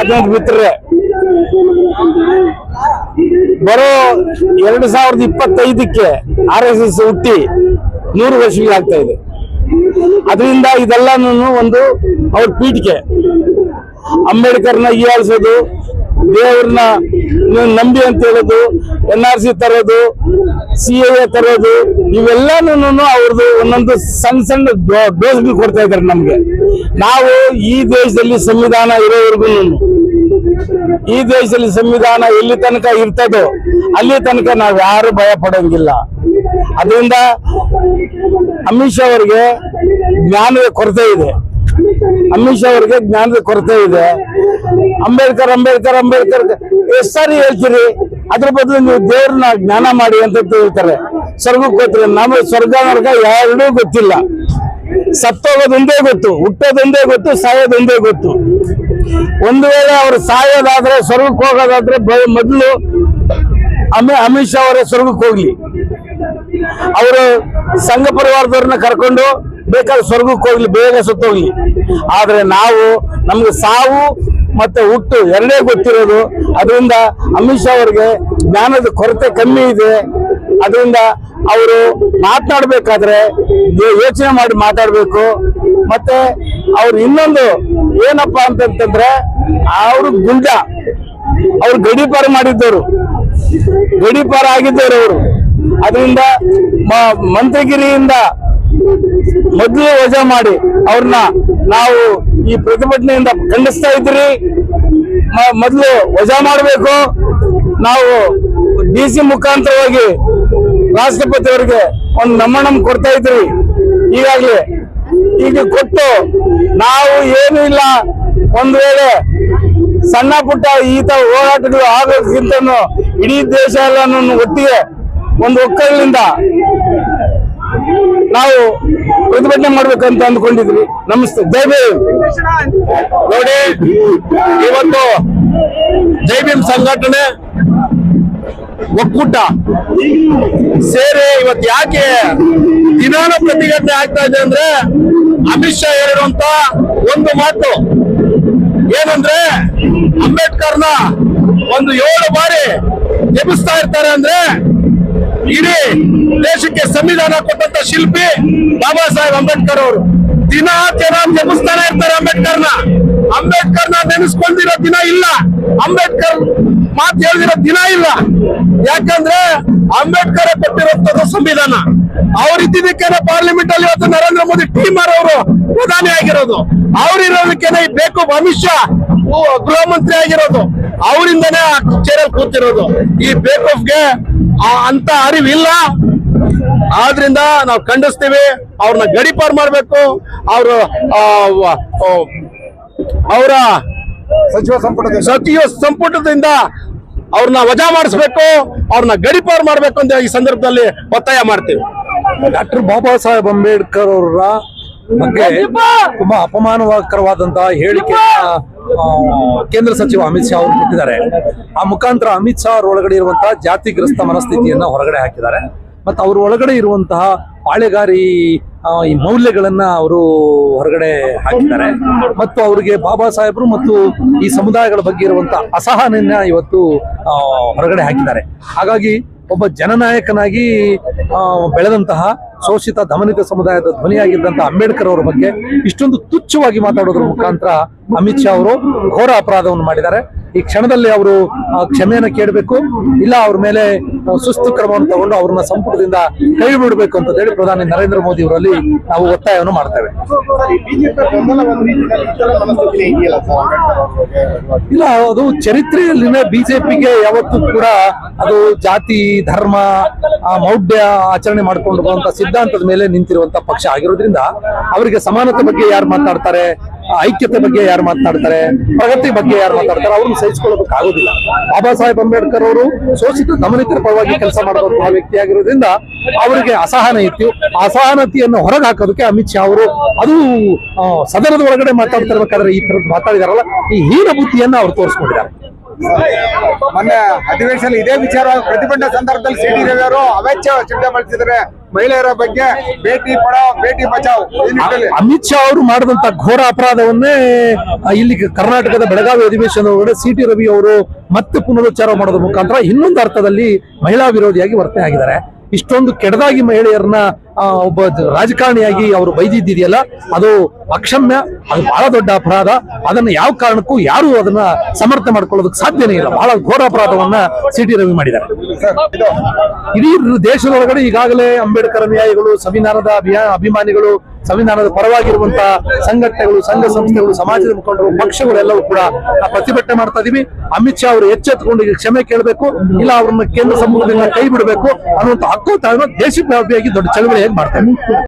ಅದೊಂದು ಬರೋ ಎರಡು ಸಾವಿರದ ಇಪ್ಪತ್ತೈದಕ್ಕೆ ಆರ್ ಎಸ್ ಎಸ್ ಹುಟ್ಟಿ ನೂರು ವರ್ಷಗಳಾಗ್ತಾ ಇದೆ. ಅದರಿಂದ ಇದೆಲ್ಲನೂ ಒಂದು ಅವ್ರ ಪೀಠಿಕೆ ಅಂಬೇಡ್ಕರ್ನ ಈ ಆಳ್ಸೋದು ದೇವ್ರನ್ನ ನಂಬಿ ಅಂತ ಹೇಳೋದು, ಎನ್ ಆರ್ ಸಿ ತರೋದು, ಸಿ ಎ ತರೋದು ಇವೆಲ್ಲನೂ ಅವ್ರದ್ದು ಒಂದೊಂದು ಸಣ್ಣ ಸಣ್ಣ ಡೋಸ್ಗಳು ಕೊಡ್ತಾ ಇದ್ದಾರೆ ನಮ್ಗೆ. ನಾವು ಈ ದೇಶದಲ್ಲಿ ಸಂವಿಧಾನ ಇರೋವರೆಗೂ ಈ ದೇಶದಲ್ಲಿ ಸಂವಿಧಾನ ಎಲ್ಲಿ ತನಕ ಇರ್ತದೋ ಅಲ್ಲಿ ತನಕ ನಾವು ಯಾರು ಭಯ ಪಡೋಂಗಿಲ್ಲ. ಅದರಿಂದ ಅಮಿತ್ ಶಾ ಅವರಿಗೆ ಜ್ಞಾನದ ಕೊರತೆ ಇದೆ. ಅಮಿತ್ ಶಾ ಅವರಿಗೆ ಜ್ಞಾನದ ಕೊರತೆ ಇದೆ. ಅಂಬೇಡ್ಕರ್ ಅಂಬೇಡ್ಕರ್ ಅಂಬೇಡ್ಕರ್. ಎಷ್ಟು ಸಾರಿ ಹೇಳ್ತೀರಿ? ಅದ್ರ ಬದಲು ನೀವು ದೇವ್ರನ್ನ ಜ್ಞಾನ ಮಾಡಿ ಅಂತ ಹೇಳ್ತಾರೆ. ಸ್ವರ್ಗಕ್ಕೆ ಹೋಗ್ತಾರೆ? ನಮಗೆ ಸ್ವರ್ಗ ನರ್ಗ ಎರಡೂ ಗೊತ್ತಿಲ್ಲ. ಸತ್ತೋಗೋದೊಂದೇ ಗೊತ್ತು ಹುಟ್ಟೋದೊಂದೇ ಗೊತ್ತು ಸಾಯೋದೊಂದೇ ಗೊತ್ತು. ಒಂದು ವೇಳೆ ಅವರು ಸಾಯೋದಾದ್ರೆ, ಸ್ವರ್ಗಕ್ಕೆ ಹೋಗೋದಾದ್ರೆ ಮೊದಲು ಅಮಿ, ಅಮಿತ್ ಶಾ ಅವರೇ ಸ್ವರ್ಗಕ್ಕೆ ಹೋಗ್ಲಿ. ಅವರು ಸಂಘ ಪರಿವಾರದವ್ರನ್ನ ಕರ್ಕೊಂಡು ಬೇಕಾದ್ರೆ ಸ್ವರ್ಗಕ್ಕೆ ಹೋಗ್ಲಿ, ಬೇಗ ಸುತ್ತೋಗ್ಲಿ. ಆದ್ರೆ ನಾವು ನಮ್ಗೆ ಸಾವು ಮತ್ತೆ ಹುಟ್ಟು ಎರಡೇ ಗೊತ್ತಿರೋದು. ಅದರಿಂದ ಅಮಿತ್ ಶಾ ಅವರಿಗೆ ಜ್ಞಾನದ ಕೊರತೆ ಕಮ್ಮಿ ಇದೆ. ಅದರಿಂದ ಅವರು ಮಾತನಾಡ್ಬೇಕಾದ್ರೆ ಯೋಚನೆ ಮಾಡಿ ಮಾತಾಡ್ಬೇಕು. ಮತ್ತೆ ಅವ್ರು ಇನ್ನೊಂದು ಏನಪ್ಪಾ ಅಂತಂತಂದ್ರೆ ಅವರು ಗುಂಡ. ಅವ್ರು ಗಡಿಪಾರ ಮಾಡಿದ್ದವರು. ಗಡಿಪಾರ ಆಗಿದ್ದವರು ಅವರು. ಅದರಿಂದ ಮಂತ್ರಿಗಿರಿಯಿಂದ ಮೊದಲು ವಜಾ ಮಾಡಿ ಅವ್ರನ್ನ ನಾವು ಈ ಪ್ರತಿಭಟನೆಯಿಂದ ಖಂಡಿಸ್ತಾ ಇದ್ರಿ ಮೊದಲು ವಜಾ ಮಾಡಬೇಕು. ನಾವು ಡಿ ಸಿ ಮುಖಾಂತರವಾಗಿ ರಾಷ್ಟ್ರಪತಿ ಅವರಿಗೆ ಒಂದು ನಮನಂ ಕೊಡ್ತಾ ಇದ್ರಿ ಈಗಾಗಲೇ ಈಗ ಕೊಟ್ಟು ನಾವು ಏನು ಇಲ್ಲ. ಒಂದು ವೇಳೆ ಸಣ್ಣ ಪುಟ್ಟ ಈತ ಹೋರಾಟಗಳು ಆಗೋದಕ್ಕಿಂತ ಇಡೀ ದೇಶ ಎಲ್ಲ ಒಟ್ಟಿಗೆ ಒಂದು ಒಕ್ಕಲಿನಿಂದ ನಾವು ಪ್ರತಿಭಟನೆ ಮಾಡ್ಬೇಕಂತ ಅಂದ್ಕೊಂಡಿದ್ವಿ. ನಮಸ್ತೆ ಜೈ ನೋಡಿ, ಇವತ್ತು ಜೈ ಸಂಘಟನೆ ಒಕ್ಕೂಟ ಸೇರಿ ಇವತ್ತು ಯಾಕೆ ದಿನಾನ ಪ್ರತಿಘಟನೆ ಆಗ್ತಾ ಇದೆ ಅಂದ್ರೆ ಅಮಿತ್ ಶಾ ಹೇಳಿರುವಂತ ಒಂದು ಮಾತು. ಏನಂದ್ರೆ ಅಂಬೇಡ್ಕರ್ನ ಒಂದು ಏಳು ಬಾರಿ ಎಬ್ಬಿಸ್ತಾ ಇರ್ತಾರೆ ಅಂದ್ರೆ ಇಡೀ ದೇಶಕ್ಕೆ ಸಂವಿಧಾನ ಕೊಟ್ಟಂತ ಶಿಲ್ಪಿ ಬಾಬಾ ಸಾಹೇಬ್ ಅಂಬೇಡ್ಕರ್ ಅವರು. ದಿನ ಜನ ಇರ್ತಾರೆ ಅಂಬೇಡ್ಕರ್ನ. ಅಂಬೇಡ್ಕರ್ನ ನೆನೆಸ್ಕೊಂಡಿರೋ ದಿನ ಇಲ್ಲ. ಅಂಬೇಡ್ಕರ್ ಮಾತು ಹೇಳಿದಿರೋ ದಿನ ಇಲ್ಲ. ಯಾಕಂದ್ರೆ ಅಂಬೇಡ್ಕರ್ ಕೊಟ್ಟಿರುವಂತದ್ದು ಸಂವಿಧಾನ. ಅವ್ರ ಇದ್ದಿದ್ದಕ್ಕೇನೆ ಪಾರ್ಲಿಮೆಂಟ್ ಅಲ್ಲಿ ಇವತ್ತು ನರೇಂದ್ರ ಮೋದಿ ಟೀಮರ್ ಅವರು ಪ್ರಧಾನಿ ಆಗಿರೋದು. ಅವ್ರಿರೋದಕ್ಕೇನೆ ಬೇಕು ಅಮಿತ್ ಶಾ ಗೃಹ ಮಂತ್ರಿ ಆಗಿರೋದು. ಅವರಿಂದನೇ ಆ ಚೇರಲ್ಲಿ ಕೂತಿರೋದು. ಈ ಬೇಕೂಫ್ಗೆ ಅಂತ ಅರಿವಿಲ್ಲ. ಆದ್ರಿಂದ ನಾವು ಖಂಡಿಸ್ತೀವಿ. ಅವ್ರನ್ನ ಗಡಿಪಾರ್ ಮಾಡಬೇಕು. ಅವರು ಅವರ ಸಚಿವ ಸಂಪುಟ ಸಚಿವ ಸಂಪುಟದಿಂದ ಅವ್ರನ್ನ ವಜಾ ಮಾಡಿಸ್ಬೇಕು. ಅವ್ರನ್ನ ಗಡಿಪಾರ್ ಮಾಡ್ಬೇಕು ಅಂತ ಈ ಸಂದರ್ಭದಲ್ಲಿ ಒತ್ತಾಯ ಮಾಡ್ತೀವಿ. ಡಾಕ್ಟರ್ ಬಾಬಾ ಸಾಹೇಬ್ ಅಂಬೇಡ್ಕರ್ ಅವರ ಬಗ್ಗೆ ತುಂಬಾ ಅಪಮಾನಕರವಾದಂತಹ ಹೇಳಿಕೆ ಕೇಂದ್ರ ಸಚಿವ ಅಮಿತ್ ಶಾ ಅವರು ಕೊಟ್ಟಿದ್ದಾರೆ. ಆ ಮುಖಾಂತರ ಅಮಿತ್ ಶಾ ಅವ್ರ ಒಳಗಡೆ ಇರುವಂತಹ ಜಾತಿಗ್ರಸ್ತ ಮನಸ್ಥಿತಿಯನ್ನ ಹೊರಗಡೆ ಹಾಕಿದ್ದಾರೆ. ಮತ್ತು ಅವ್ರ ಒಳಗಡೆ ಇರುವಂತಹ ಪಾಳೆಗಾರಿ ಈ ಮೌಲ್ಯಗಳನ್ನ ಅವರು ಹೊರಗಡೆ ಹಾಕಿದ್ದಾರೆ. ಮತ್ತು ಅವರಿಗೆ ಬಾಬಾ ಸಾಹೇಬರು ಮತ್ತು ಈ ಸಮುದಾಯಗಳ ಬಗ್ಗೆ ಇರುವಂತಹ ಅಸಹನೆಯನ್ನ ಇವತ್ತು ಹೊರಗಡೆ ಹಾಕಿದ್ದಾರೆ. ಹಾಗಾಗಿ ಒಬ್ಬ ಜನನಾಯಕನಾಗಿ ಬೆಳೆದಂತಹ ಶೋಷಿತ ದಮನಿತ ಸಮುದಾಯದ ಧ್ವನಿಯಾಗಿದ್ದಂತಹ ಅಂಬೇಡ್ಕರ್ ಅವರ ಬಗ್ಗೆ ಇಷ್ಟೊಂದು ತುಚ್ಛವಾಗಿ ಮಾತಾಡೋದ್ರ ಮುಖಾಂತರ ಅಮಿತ್ ಶಾ ಅವರು ಘೋರ ಅಪರಾಧವನ್ನು ಮಾಡಿದ್ದಾರೆ. ಈ ಕ್ಷಣದಲ್ಲಿ ಅವರು ಕ್ಷಮೆಯನ್ನು ಕೇಳಬೇಕು ಇಲ್ಲ ಅವ್ರ ಮೇಲೆ ಸುಸ್ತು ಕ್ರಮವನ್ನು ತಗೊಂಡು ಅವ್ರನ್ನ ಸಂಪುಟದಿಂದ ಕೈ ಬಿಡಬೇಕು ಅಂತ ಹೇಳಿ ಪ್ರಧಾನಿ ನರೇಂದ್ರ ಮೋದಿ ಅವರಲ್ಲಿ ನಾವು ಒತ್ತಾಯವನ್ನು ಮಾಡ್ತೇವೆ. ಇಲ್ಲ ಅದು ಚರಿತ್ರೆಯಲ್ಲಿನೇ ಬಿಜೆಪಿಗೆ ಯಾವತ್ತೂ ಕೂಡ ಅದು ಜಾತಿ ಧರ್ಮ ಆ, ಮೌಢ್ಯ ಆಚರಣೆ ಮಾಡ್ಕೊಂಡು ಬರುವಂತ ಸಿದ್ಧಾಂತದ ಮೇಲೆ ನಿಂತಿರುವಂತ ಪಕ್ಷ ಆಗಿರೋದ್ರಿಂದ ಅವರಿಗೆ ಸಮಾನತೆ ಬಗ್ಗೆ ಯಾರು ಮಾತಾಡ್ತಾರೆ? ಐಕ್ಯತೆ ಬಗ್ಗೆ ಯಾರು ಮಾತನಾಡ್ತಾರೆ? ಪ್ರಗತಿ ಬಗ್ಗೆ ಯಾರು ಮಾತಾಡ್ತಾರೆ ಅವ್ರನ್ನ ಸಹಿಸಿಕೊಳ್ಳೋದಕ್ಕಾಗೋದಿಲ್ಲ ಬಾಬಾ ಸಾಹೇಬ್ ಅಂಬೇಡ್ಕರ್ ಅವರು ಶೋಷಿತ ದಮನಿತರ ಪರವಾಗಿ ಕೆಲಸ ಮಾಡುವಂತಹ ವ್ಯಕ್ತಿ ಆಗಿರೋದ್ರಿಂದ ಅವರಿಗೆ ಅಸಹನ ಇತ್ತು. ಅಸಹನತೆಯನ್ನು ಹೊರಗೆ ಹಾಕೋದಕ್ಕೆ ಅಮಿತ್ ಶಾ ಅವರು ಅದು ಸದನದ ಒಳಗಡೆ ಮಾತಾಡ್ತಿರ್ಬೇಕಾದ್ರೆ ಈ ತರದ್ ಮಾತಾಡಿದಾರಲ್ಲ, ಈ ಹೀನ ಬುದ್ಧಿಯನ್ನ ಅವ್ರು ತೋರಿಸ್ಕೊಂಡಿದ್ದಾರೆ. ಮೊನ್ನೆ ಅಧಿವೇಶನ ಇದೇ ವಿಚಾರ ಪ್ರತಿಭಟನೆ ಸಂದರ್ಭದಲ್ಲಿ ಸಿ ಟಿ ರವಿ ಅವರು ಅವೆಚ್ಚ ಚಿಂತೆ ಮಾಡಿಸಿದ್ರೆ ಮಹಿಳೆಯರ ಬಗ್ಗೆ ಬೇಟಿ ಪಡಾವ್ ಬೇಟಿ ಬಚಾವ್ ಅಮಿತ್ ಶಾ ಅವರು ಮಾಡಿದಂತ ಘೋರ ಅಪರಾಧವನ್ನೇ ಇಲ್ಲಿ ಕರ್ನಾಟಕದ ಬೆಳಗಾವಿ ಅಧಿವೇಶನ ಒಳಗಡೆ ಸಿ ಟಿ ರವಿ ಅವರು ಮತ್ತೆ ಪುನರುಚ್ಚಾರ ಮಾಡೋದ್ರ ಮುಖಾಂತರ ಇನ್ನೊಂದು ಅರ್ಥದಲ್ಲಿ ಮಹಿಳಾ ವಿರೋಧಿಯಾಗಿ ವರ್ತನೆ ಆಗಿದ್ದಾರೆ. ಇಷ್ಟೊಂದು ಕೆಡದಾಗಿ ಮಹಿಳೆಯರನ್ನ ಒಬ್ಬ ರಾಜಕಾರಣಿಯಾಗಿ ಅವರು ಬೈದಿದ್ದಿದೆಯಲ್ಲ ಅದು ಅಕ್ಷಮ್ಯ, ಅದು ಬಹಳ ದೊಡ್ಡ ಅಪರಾಧ. ಅದನ್ನ ಯಾವ ಕಾರಣಕ್ಕೂ ಯಾರು ಅದನ್ನ ಸಮರ್ಥನೆ ಮಾಡ್ಕೊಳ್ಳೋದಕ್ಕೆ ಸಾಧ್ಯನೇ ಇಲ್ಲ. ಬಹಳ ಘೋರ ಅಪರಾಧವನ್ನ ಸಿ ಟಿ ರವಿ ಮಾಡಿದ್ದಾರೆ. ಇಡೀ ದೇಶದೊಳಗಡೆ ಈಗಾಗಲೇ ಅಂಬೇಡ್ಕರ್ ಅನುಯಾಯಿಗಳು ಸಂವಿಧಾನದ ಅಭಿಮಾನಿಗಳು ಸಂವಿಧಾನದ ಪರವಾಗಿರುವಂತಹ ಸಂಘಟನೆಗಳು, ಸಂಘ ಸಂಸ್ಥೆಗಳು, ಸಮಾಜದ ಮುಖಂಡರು ಪಕ್ಷಗಳೆಲ್ಲವೂ ಕೂಡ ಆ ಪ್ರತಿಭಟನೆ ಮಾಡ್ತಾ ಇದೀವಿ. ಅಮಿತ್ ಶಾ ಅವರು ಎಚ್ಚೆತ್ತುಕೊಂಡು ಈಗ ಕ್ಷಮೆ ಕೇಳಬೇಕು, ಇಲ್ಲ ಅವ್ರನ್ನ ಕೇಂದ್ರ ಸಂಪುಟದಿಂದ ಕೈ ಬಿಡಬೇಕು ಅನ್ನುವಂತ ಹಕ್ಕು ತಾಳ್ಮೆ ದೇಶವ್ಯಾಪಿಯಾಗಿ ದೊಡ್ಡ ಚಳವಳಿಯಾಗಿ ಮಾಡ್ತಾರೆ